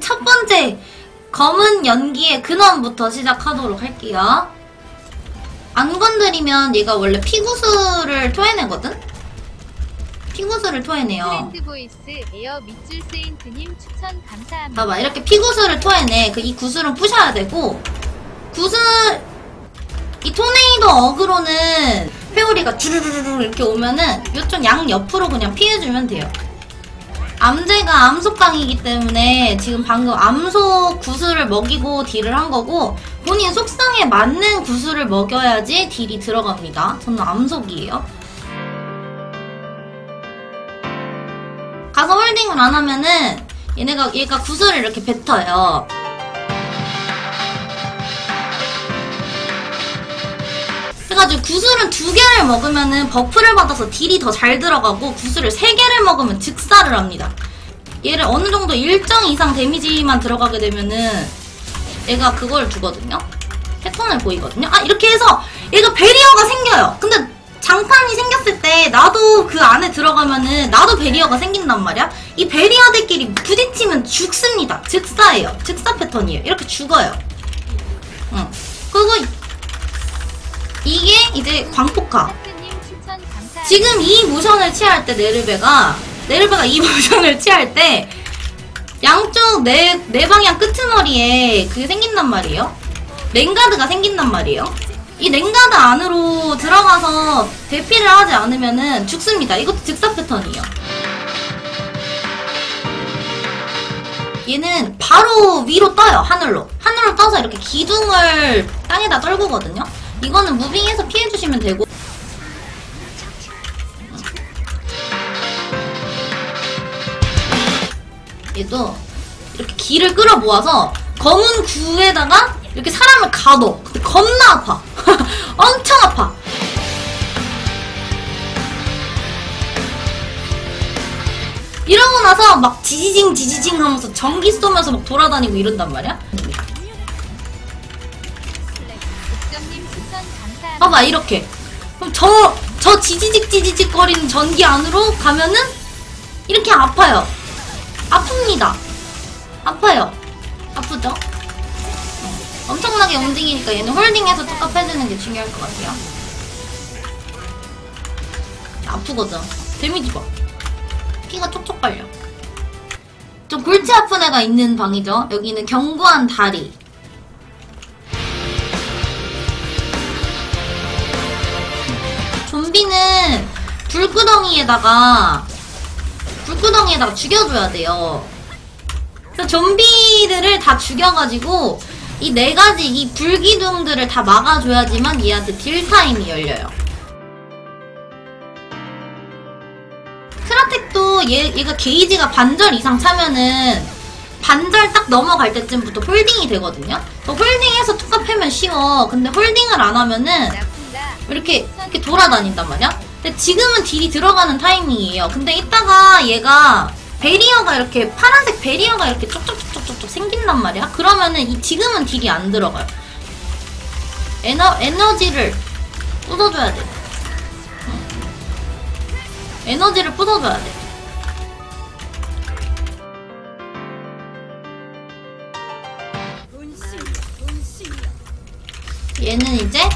딜첫 번째 검은 연기의 근원부터 시작하도록 할게요. 안 건드리면 얘가 원래 피구슬을 토해내거든? 피구슬을 토해내요. 트렌드 보이스 에어 밑줄 세인트님 추천 감사합니다. 봐봐 이렇게 피구슬을 토해내 그 이 구슬은 부셔야 되고 구슬 이 토네이도 어그로는 회오리가 주르르르 이렇게 오면은 요쪽 양 옆으로 그냥 피해주면 돼요 암제가 암속강이기 때문에 지금 방금 암속 구슬을 먹이고 딜을 한 거고 본인 속성에 맞는 구슬을 먹여야지 딜이 들어갑니다 저는 암속이에요 가서 홀딩을 안 하면은 얘네가 얘가 구슬을 이렇게 뱉어요. 그래가지고 구슬은 두 개를 먹으면은 버프를 받아서 딜이 더 잘 들어가고 구슬을 세 개를 먹으면 즉사를 합니다. 얘를 어느 정도 일정 이상 데미지만 들어가게 되면은 얘가 그걸 주거든요. 패턴을 보이거든요. 아 이렇게 해서 얘가 베리어가 생겨요. 근데 장판이 생겼을 때 나도 그 안에 들어가면은 나도 베리어가 생긴단 말이야. 이 베리어들끼리 부딪히면 죽습니다. 즉사예요. 즉사 패턴이에요. 이렇게 죽어요. 응. 그리고 이게 이제 광폭화. 지금 이 모션을 취할 때 네르베가 네르베가 이 모션을 취할 때 양쪽 네, 네 방향 끄트머리에 그게 생긴단 말이에요. 랭가드가 생긴단 말이에요. 이 랭가드 안으로 들어가서 대피를 하지 않으면은 죽습니다. 이것도 즉사 패턴이에요. 얘는 바로 위로 떠요, 하늘로. 하늘로 떠서 이렇게 기둥을 땅에다 떨구거든요. 이거는 무빙해서 피해주시면 되고. 얘도 이렇게 기를 끌어 모아서 검은 구에다가 이렇게 사람을 가둬. 근데 겁나 아파. 엄청 아파. 이러고 나서 막 지지징 지지징 하면서 전기 쏘면서 막 돌아다니고 이런단 말이야. 봐봐 이렇게. 그럼 저, 저 지지직 지지직 거리는 전기 안으로 가면은 이렇게 아파요. 아픕니다. 아파요. 아프죠? 어. 엄청나게 움직이니까 얘는 홀딩해서 뚝갑 해주는 게 중요할 것 같아요. 아프거든. 데미지 봐. 피가 촉촉 빨려. 좀 골치 아픈 애가 있는 방이죠. 여기는 견고한 다리. 좀비는 불구덩이에다가 불구덩이에다가 죽여줘야 돼요. 그래서 좀비들을 다 죽여가지고 이 네 가지 이 불기둥들을 다 막아줘야지만 얘한테 딜 타임이 열려요. 크라텍도 얘, 얘가 게이지가 반절 이상 차면은 반절 딱 넘어갈 때쯤부터 홀딩이 되거든요. 그 홀딩해서 툭갑 패면 쉬워. 근데 홀딩을 안 하면은. 이렇게 이렇게 돌아다닌단 말이야. 근데 지금은 딜이 들어가는 타이밍이에요. 근데 이따가 얘가 베리어가 이렇게 파란색 베리어가 이렇게 쪽쪽쪽쪽쪽 생긴단 말이야. 그러면은 이 지금은 딜이 안 들어가요. 에너 에너지를 부숴줘야 돼. 응. 에너지를 부숴줘야 돼. 얘는 이제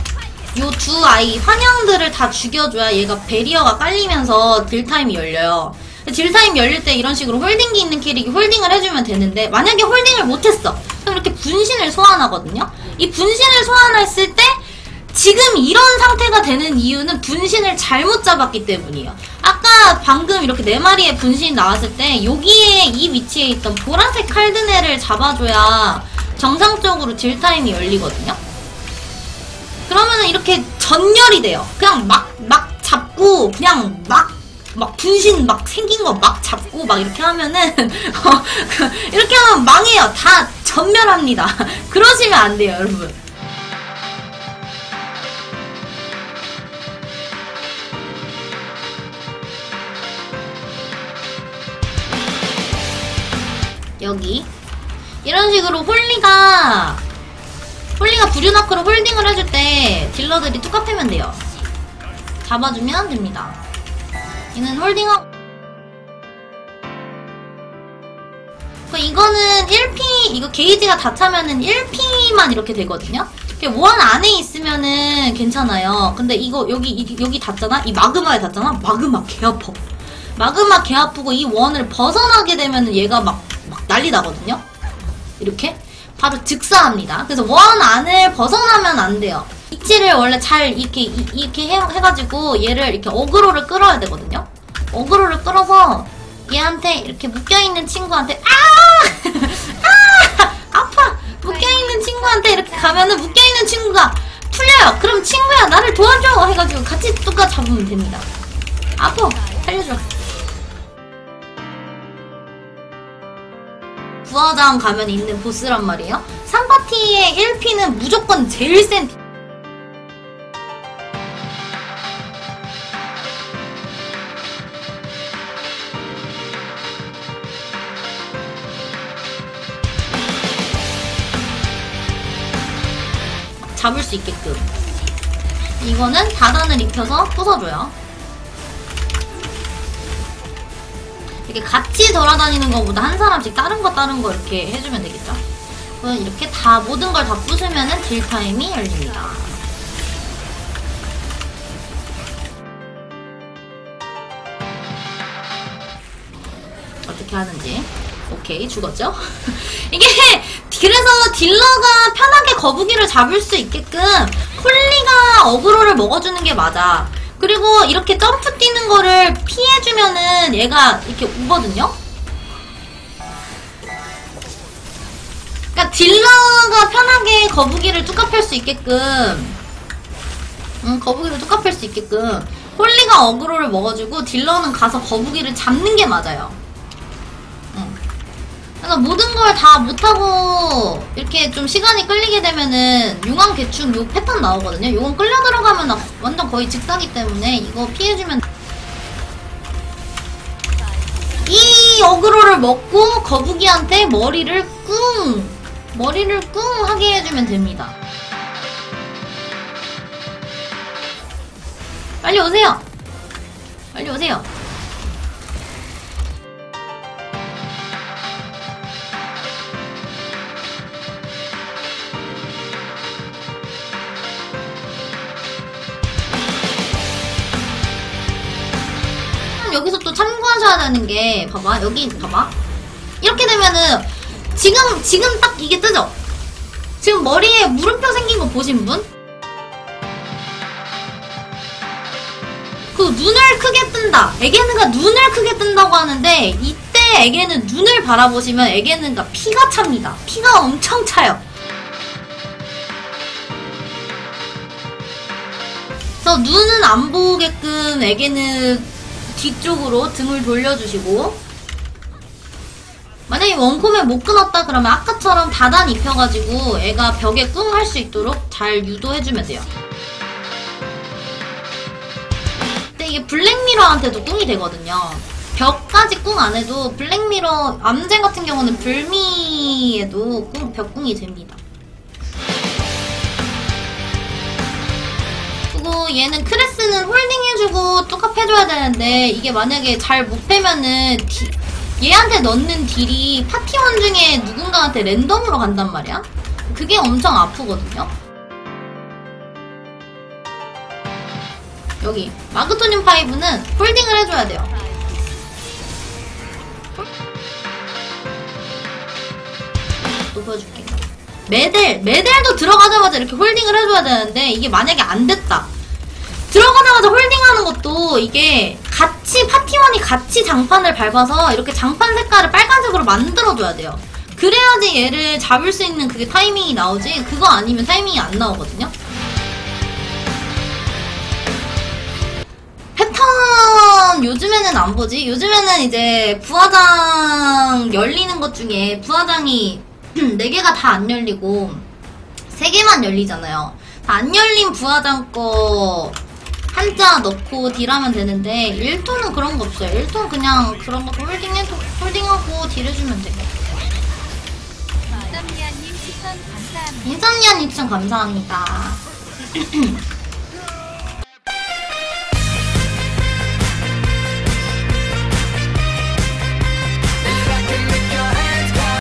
요 두 아이 환영들을 다 죽여줘야 얘가 베리어가 깔리면서 딜타임이 열려요. 딜타임 열릴 때 이런 식으로 홀딩기 있는 캐릭이 홀딩을 해주면 되는데 만약에 홀딩을 못했어. 그럼 이렇게 분신을 소환하거든요. 이 분신을 소환했을 때 지금 이런 상태가 되는 이유는 분신을 잘못 잡았기 때문이에요. 아까 방금 이렇게 네 마리의 분신이 나왔을 때 여기에 이 위치에 있던 보라색 칼드네를 잡아줘야 정상적으로 딜타임이 열리거든요. 그러면은 이렇게 전열이 돼요. 그냥 막, 막 잡고, 그냥 막, 막 분신 막 생긴 거 막 잡고 막 이렇게 하면은, 어, 그, 이렇게 하면 망해요. 다 전멸합니다. 그러시면 안 돼요, 여러분. 여기. 이런 식으로 홀리가 홀리가 부류나크로 홀딩을 해줄 때 딜러들이 뚝갑하면 돼요. 잡아주면 됩니다. 얘는 홀딩하고 그 이거는 1P 이거 게이지가 다 차면은 1P만 이렇게 되거든요. 원 안에 있으면은 괜찮아요. 근데 이거 여기 이- 여기 닿잖아. 이 마그마에 닿잖아. 마그마 개 아파. 마그마 개 아프고 이 원을 벗어나게 되면은 얘가 막, 막 난리 나거든요. 이렇게 바로 즉사합니다. 그래서 원 안을 벗어나면 안 돼요. 입지를 원래 잘 이렇게 이- 이렇게 해, 해가지고 얘를 이렇게 어그로를 끌어야 되거든요. 어그로를 끌어서 얘한테 이렇게 묶여있는 친구한테 아! 아! 아파! 묶여있는 친구한테 이렇게 가면은 묶여있는 친구가 풀려요. 그럼 친구야 나를 도와줘 해가지고 같이 뚜까 잡으면 됩니다. 아파! 살려줘. 부화장 가면 있는 보스란 말이에요. 3파티의 1P는 무조건 제일 센 잡을 수 있게끔. 이거는 다단을 입혀서 부숴줘요. 이렇게 같이 돌아다니는 것보다 한 사람씩 다른 거 다른 거 이렇게 해주면 되겠죠? 그럼 이렇게 다 모든 걸 다 부수면은 딜 타임이 열립니다. 어떻게 하는지. 오케이, 죽었죠? 이게, 그래서 딜러가 편하게 거북이를 잡을 수 있게끔 홀리가 어그로를 먹어주는 게 맞아. 그리고 이렇게 점프 뛰는 거를 피해주면은 얘가 이렇게 오거든요? 그러니까 딜러가 편하게 거북이를 팰수 있게끔 응, 거북이를 팰수 있게끔 홀리가 어그로를 먹어주고 딜러는 가서 거북이를 잡는 게 맞아요. 응. 그래서 모든 걸 다 못하고 이렇게 좀 시간이 끌리게 되면은 용왕 개축 요 패턴 나오거든요. 요건 끌려 들어가면 나- 완전 거의 직사기 때문에 이거 피해주면 이 어그로를 먹고 거북이한테 머리를 꿍 머리를 꿍 하게 해주면 됩니다. 빨리 오세요. 빨리 오세요. 또 참고하셔야 되는 게 봐봐 여기 봐봐. 이렇게 되면은 지금 지금 딱 이게 뜨죠? 지금 머리에 물음표 생긴 거 보신 분? 그 눈을 크게 뜬다. 에게는가 눈을 크게 뜬다고 하는데 이때 에게는 눈을 바라보시면 에게는가 피가 찹니다. 피가 엄청 차요. 그래서 눈은 안 보게끔 에게는 뒤쪽으로 등을 돌려주시고. 만약에 원콤에 못 끊었다 그러면 아까처럼 다단 입혀가지고 애가 벽에 꿍 할 수 있도록 잘 유도해주면 돼요. 근데 이게 블랙미러한테도 꿍이 되거든요. 벽까지 꿍 안 해도 블랙미러 암젠 같은 경우는 불미에도 꿍, 벽꿍이 됩니다 얘는 크레스는 홀딩 해주고 뚝합 해줘야 되는데 이게 만약에 잘못 빼면은 디- 얘한테 넣는 딜이 파티원 중에 누군가한테 랜덤으로 간단 말이야? 그게 엄청 아프거든요? 여기 마그토늄 파이브는 홀딩을 해줘야 돼요 또 보여줄게 메델 메델도 들어가자마자 이렇게 홀딩을 해줘야 되는데 이게 만약에 안 됐다 들어가자마자 홀딩하는 것도 이게 같이 파티원이 같이 장판을 밟아서 이렇게 장판 색깔을 빨간색으로 만들어줘야 돼요. 그래야지 얘를 잡을 수 있는 그게 타이밍이 나오지 그거 아니면 타이밍이 안 나오거든요. 패턴 요즘에는 안 보지. 요즘에는 이제 부화장 열리는 것 중에 부화장이 4개가 다 안 열리고 3개만 열리잖아요. 다안 열린 부화장 거 한자 넣고 딜하면 되는데 1톤은 그런 거 없어요. 1톤 그냥 그런 거 홀딩해도 홀딩하고 딜해주면 돼요. 쌈미아님 추천 감사합니다. 인삼니아님 추천 감사합니다.